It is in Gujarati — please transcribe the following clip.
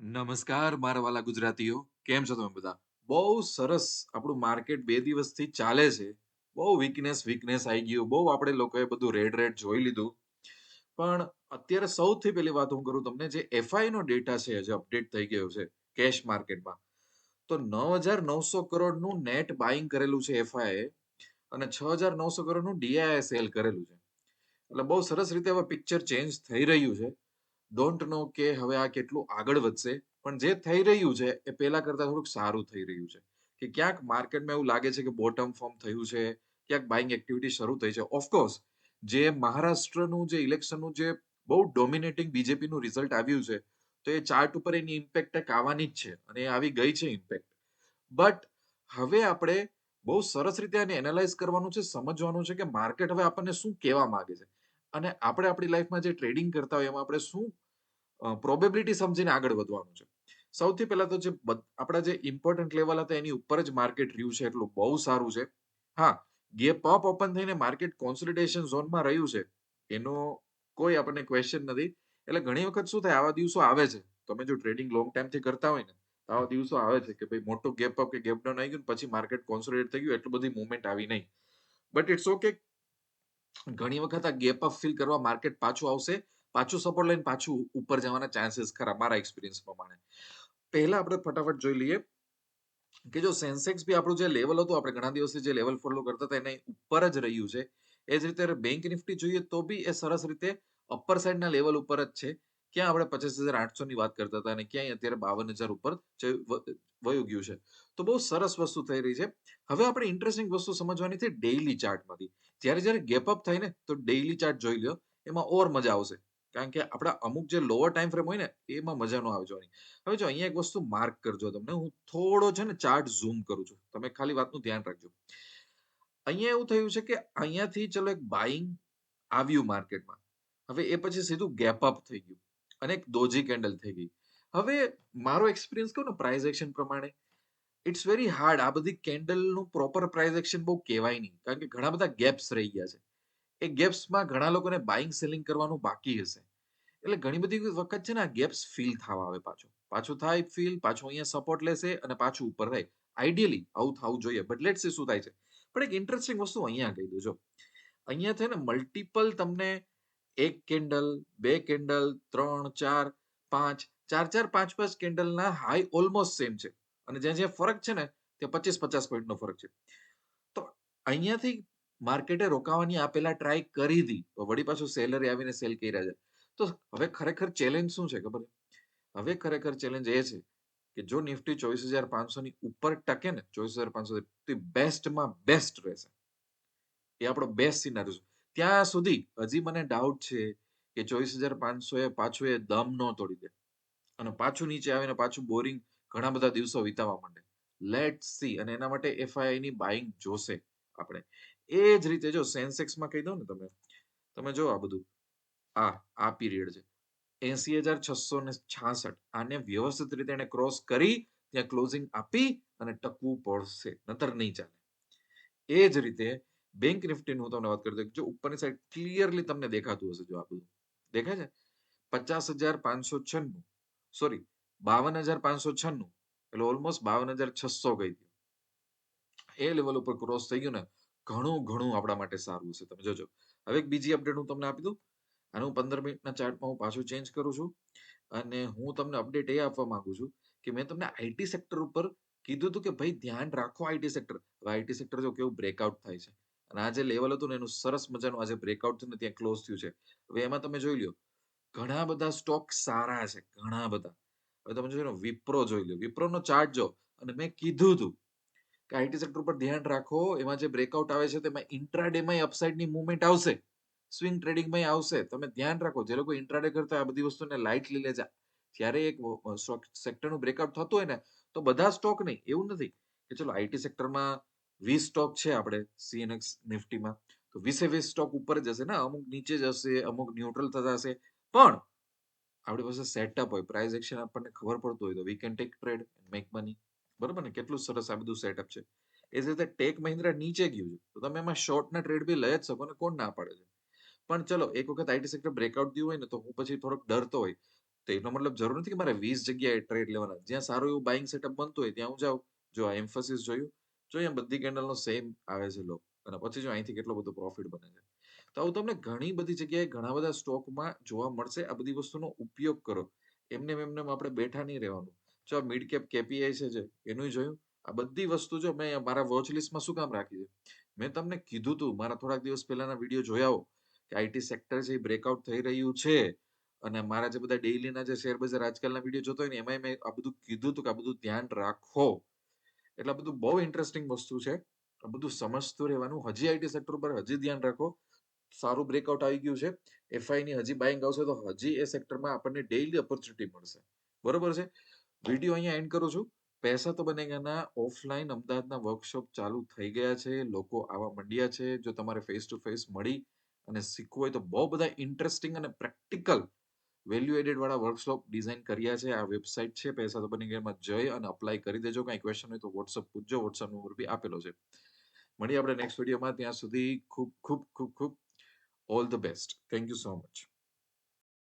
નમસ્કાર, મારા વાલા ગુજરાતીઓ. કેમ છો તમે બધા? બહુ સરસ આપણું માર્કેટ બે દિવસથી ચાલે છે. બહુ વીકનેસ વીકનેસ આવી ગયું. બહુ આપણે લોકોએ બધું રેડ રેડ જોઈ લીધું. પણ અત્યારે સૌથી પહેલી વાત હું કરું તમને, જે એફઆઈ નો ડેટા છે જે અપડેટ થઈ ગયો છે કેશ માર્કેટમાં તો નવ હજાર નવસો કરોડનું નેટ બાઇંગ કરેલું છે એફઆઈએ અને છ હજાર નવસો કરોડનું ડીઆઈએ સેલ કરેલું છે. એટલે બહુ સરસ રીતે હવે પિક્ચર ચેન્જ થઈ રહ્યું છે. ડોન્ટ નો કે હવે આ કેટલું આગળ વધશે. પણ જે થઈ રહ્યું છે, એ પહેલા કરતા થોડુંક સારું થઈ રહ્યું છે. કે ક્યાંક માર્કેટમાં એવું લાગે છે કે બોટમ ફોર્મ થયું છે, ક્યાંક બાઇંગ એક્ટિવિટી શરૂ થઈ છે. ઓફકોર્સ જે મહારાષ્ટ્રનું જે ઇલેક્શનનું જે બહુ ડોમિનેટિંગ બીજેપીનું રિઝલ્ટ આવ્યું છે, તો એ ચાર્ટ ઉપર એની ઇમ્પેક્ટ આવવાની જ છે અને આવી ગઈ છે ઇમ્પેક્ટ બટ હવે આપણે બહુ સરસ રીતે આને એનાલાઇઝ કરવાનું છે, સમજવાનું છે કે માર્કેટ હવે આપણને શું કહેવા માંગે છે. અને આપણે આપણી લાઈફમાં જે ટ્રેડિંગ કરતા હોય એમાં આપણે શું પ્રોબેબિલિટી સમજીને આગળ વધવાનું છે. સૌથી પહેલા તો જે આપણા જે ઇમ્પોર્ટન્ટ લેવલ હતા એની ઉપર જ માર્કેટ રહ્યું છે એટલું બહુ સારું છે. હા ગેપ અપ ઓપન થઈને માર્કેટ કોન્સોલિડેશન ઝોનમાં રહ્યું છે, એનો કોઈ આપણને ક્વેશ્ચન નથી. એટલે ઘણી વખત શું થાય, આવા દિવસો આવે છે. તમે જો ટ્રેડિંગ લોંગ ટાઈમથી કરતા હોય ને આવા દિવસો આવે છે કે ભાઈ મોટો ગેપ અપ કે ગેપ ડાઉન આવી ગયું પછી માર્કેટ કોન્સોલિડેટ થઈ ગયું, એટલું બધી મુવમેન્ટ આવી નહીં. બટ ઇટ્સ ઓકે ઘણી વખત આ ગેપ અપ ફીલ કરવા માર્કેટ પાછું આવશે, પાછું સપોર્ટ લઈને પાછું ઉપર જવાના ચાન્સીસ ખરા, મારા એક્સપિરિયન્સ પ્રમાણે. પહેલા આપણે ફટાફટ જોઈ લઈએ કે જો સેન્સેક્સ બી આપણું જે લેવલ હતું, આપણે ઘણા દિવસથી જે લેવલ ફોલો કરતા હતા, એને ઉપર જ રહ્યું છે. એ જ રીતે બેંક નિફ્ટી જોઈએ તો બી એ સરસ રીતે અપર સાઈડના લેવલ ઉપર જ છે. ક્યાં આપણે પચાસ હજાર આઠસો ની વાત કરતા હતા અને ક્યાંય અત્યારે બાવન હજાર ઉપર વયું ગયું છે. તો બહુ સરસ વસ્તુ થઈ રહી છે. હવે આપણે ઇન્ટરેસ્ટિંગ વસ્તુ સમજવાની છે ડેઇલી ચાર્ટમાંથી જ્યારે જ્યારે ગેપ અપ થાય ને, તો ડેઇલી ચાર્ટ જોઈ લો એમાં ઓર મજા આવશે. કારણ કે આપણા અમુક જે લોઅર ટાઈમ ફ્રેમ હોય ને, એમાં મજા ન આવે જોવાની. હવે જો અહીંયા એક વસ્તુ માર્ક કરજો તમને. હું થોડો છે ને ચાર્ટ ઝૂમ કરું છું. તમે ખાલી વાતનું ધ્યાન રાખજો. અહીંયા એવું થયું છે કે અહીંયાથી ચલો એક બાઇંગ આવ્યું માર્કેટમાં હવે એ પછી સીધું ગેપ અપ થઈ ગયું. અને એક દોજી કેન્ડલ થઈ ગઈ. હવે મારો એક્સપિરિયન્સ કહું ને પ્રાઇઝ એક્શન પ્રમાણે? ઇટ્સ વેરી હાર્ડ આ બધી કેન્ડલનું પ્રોપર પ્રાઇઝ એક્શન બહુ કહેવાય નહીં. કારણ કે ઘણા બધા ગેપ્સ રહી ગયા છે. એ ગેપ્સમાં ઘણા લોકોને બાઇંગ સેલિંગ કરવાનું બાકી હશે. એટલે ઘણી બધી વખત છે ને આ ગેપ્સ ફીલ થવા આવે પાછું. પાછું થાય ફીલ પાછું અહીંયા સપોર્ટ લેશે અને પાછું ઉપર રહે. આઈડિયલી આવું થવું જોઈએ. બટ લેટ્સ શું થાય છે. પણ એક ઇન્ટરેસ્ટિંગ વસ્તુ અહીંયા કહી દઉં. જો, અહીંયા છે ને મલ્ટિપલ તમને એક કેન્ડલ બે કેન્ડલ ત્રણ, ચાર, પાંચ, ચાર ચાર, પાંચ પાંચ કેન્ડલના હાઈ ઓલમોસ્ટ સેમ છે. અને જ્યાં જ્યાં ફરક છે ને, ત્યાં પચીસ, પચાસ પોઈન્ટનો ફરક છે. તો અહીંયાથી માર્કેટે રોકાવાની આ પેલા ટ્રાય કરી તો વળી પાછું સેલરી આવીને સેલ કરી રહ્યા છે. તો હવે ખરેખર ચેલેન્જ શું છે ખબર? હવે ખરેખર ચેલેન્જ એ છે કે જો નિફ્ટી ચોવીસ હજાર પાંચસો ની ઉપર ટકે ને, ચોવીસ હજાર પાંચસો બેસ્ટમાં બેસ્ટ રહેશે. એ આપણો બેસ્ટ સિનારી ત્યાં સુધી હજી મને ડાઉટ છે કે ચોવીસ હજાર પાંચસો એ પાછું એ દમ ન તોડી દે. અને પાછું નીચે આવીને પાછું બોરિંગ ઘણા બધા દિવસો વિતાવવા માંડે. લેટ સી અને એના માટે એફઆઈઆઈ ની બાઇંગ જોશે આપણે. એ જ રીતે જો સેન્સેક્સમાં કહી દો ને તમે તમે જો આ બધું, આ આ પીરિયડ છે. એસી હજાર છસો ને છાસઠ. આને વ્યવસ્થિત રીતે એને ક્રોસ કરી, ત્યાં ક્લોઝિંગ આપી અને ટકવું પડશે. નતર નહીં ચાલે. એ જ રીતે બેંક નિફ્ટીની હું તમને વાત કરી દઉં જો ઉપરની સાઈડ ક્લિયરલી તમને દેખાતું હશે જો આ બધું. દેખાય છે? પચાસ હજાર પાંચસો છન્નું. સોરી બાવન હજાર પાંચસો છન્નું. એટલે ઓલમોસ્ટ બાવન હજાર છસો ગઈ હતી એ લેવલ ઉપર ક્રોસ થઈ ગયું ને, ઘણું ઘણું આપણા માટે સારું છે તમે જોજો. હવે એક બીજી અપડેટ હું તમને આપી દઉં. અને હું પંદર મિનિટના ચાર્ટમાં હું પાછું ચેન્જ કરું છું. અને હું તમને અપડેટ એ આપવા માંગુ છું કે મેં તમને આઈટી સેક્ટર ઉપર કીધું હતું કે ભાઈ ધ્યાન રાખો આઈટી સેક્ટર હવે આઈટી સેક્ટર જો કેવું બ્રેકઆઉટ થાય છે. અને આ જે લેવલ હતું ને, એનું સરસ મજાનું આજે બ્રેકઆઉટ થયું ત્યાં ક્લોઝ થયું છે. હવે એમાં તમે જોઈ લો ઘણા બધા સ્ટોક સારા છે, ઘણા બધા. હવે તમે જોઈ લો, વિપ્રો જોઈ લો વિપ્રોનો ચાર્ટ જો, અને મેં કીધું હતું કે આઈટી સેક્ટર ઉપર ધ્યાન રાખો, એમાં જે બ્રેકઆઉટ આવે છે, તેમાં ઇન્ટ્રાડેમાં અપસાઇડની મુવમેન્ટ આવશે. સ્વિંગ ટ્રેડિંગમાં આવશે. તમે ધ્યાન રાખો, જે લોકો ઇન્ટ્રાડે કરતા આ બધી વસ્તુને લાઇટલી લેજા જ્યારે એક સેક્ટરનું બ્રેકઆઉટ થતું હોય ને, તો બધા સ્ટોક નહીં. એવું નથી કે ચલો આઈટી સેક્ટરમાં વીસ સ્ટોક છે આપણે સીએનએક્સ નિફ્ટીમાં. તો વીસે વીસ સ્ટોક ઉપર જ હશે ને? અમુક નીચે જશે અમુક ન્યુટ્રલ થતા હશે. પણ આપણી પાસે સેટઅપ હોય પ્રાઇઝ એક્શન આપણને ખબર પડતું હોય તો we can take trade make money બરાબર ને? કેટલું સરસ આ બધું સેટઅપ છે. એ રીતે ટેક મહિન્દ્રા નીચે ગયું છે. તો તમે એમાં શોર્ટના ટ્રેડ બી લઈ જ શકો ને? કોણ ના પાડે છે? પણ ચલો, એક વખત આઈટી સેક્ટર બ્રેકઆઉટ થયું હોય ને તો હું પછી થોડોક ડરતો હોય. તો એનો મતલબ જરૂર નથી કે મારે વીસ જગ્યાએ ટ્રેડ લેવાના. જ્યાં સારું એવું બાયિંગ સેટઅપ બનતું હોય ત્યાં હું જાઉં. જો આ એમ્ફસિસ જોયું? જો અહીંયા બધી કેન્ડલનો સેમ આવે છે લો અને પછી જો અહીંથી કેટલો બધો પ્રોફિટ બને છે. તો આવું તમને ઘણી બધી જગ્યાએ ઘણા બધા સ્ટોકમાં જોવા મળશે. આ બધી વસ્તુનો ઉપયોગ કરો. એમને એમને આપણે બેઠા નહીં રહેવાનું. જો આ મિડ કેપ કેપીઆઈ છે જે એનું જોયું? આ બધી વસ્તુ જો મેં મારા વોચ લિસ્ટમાં શું કામ રાખી છે? મેં તમને કીધું તું, મારા થોડાક દિવસ પહેલાના વીડિયો જોયા હો, કે આઈટી સેક્ટર છે એ બ્રેકઆઉટ થઈ રહ્યું છે અને મારા જે બધા ડેઈલીના જે શેર બજાર આજકાલના વીડિયો જોતો હોય ને, એમાંય મેં આ બધું કીધું તું કે આ બધું ધ્યાન રાખો. એટલે બધું બહુ ઇન્ટરેસ્ટિંગ વસ્તુ છે. આ બધું સમજતું રહેવાનું. હજી આઈટી સેક્ટર ઉપર હજી ધ્યાન રાખો. સારું બ્રેકઆઉટ આવી ગયું છે. એફઆઈ ની હજી બાઇંગ આવશે તો હજી એ સેક્ટરમાં આપણને ડેઇલી ઓપોર્ચ્યુનિટી મળશે. બરોબર છે? વીડિયો અહીંયા એન્ડ કરું છું. પૈસા તો બનેગાના ઓફલાઈન અમદાવાદના વર્કશોપ ચાલુ થઈ ગયા છે. લોકો આવા માંડ્યા છે. જો તમારે ફેસ ટુ ફેસ મળી અને શીખવું હોય તો બહુ બધા ઇન્ટરેસ્ટિંગ અને પ્રેક્ટિકલ વેલ્યુ એડેડ વાળા વર્કશોપ ડિઝાઇન કર્યા છે. આ વેબસાઇટ છે, પૈસા તો બની ગયામાં જઈ અને અપ્લાય કરી દેજો. કાંઈ ક્વેશ્ચન હોય તો વોટ્સઅપ પૂછજો. વોટ્સઅપ નંબર બી આપેલો છે. મળીએ આપણે નેક્સ્ટ વિડીયોમાં. ત્યાં સુધી ખૂબ ખૂબ ખૂબ ખૂબ all the best. Thank you so much.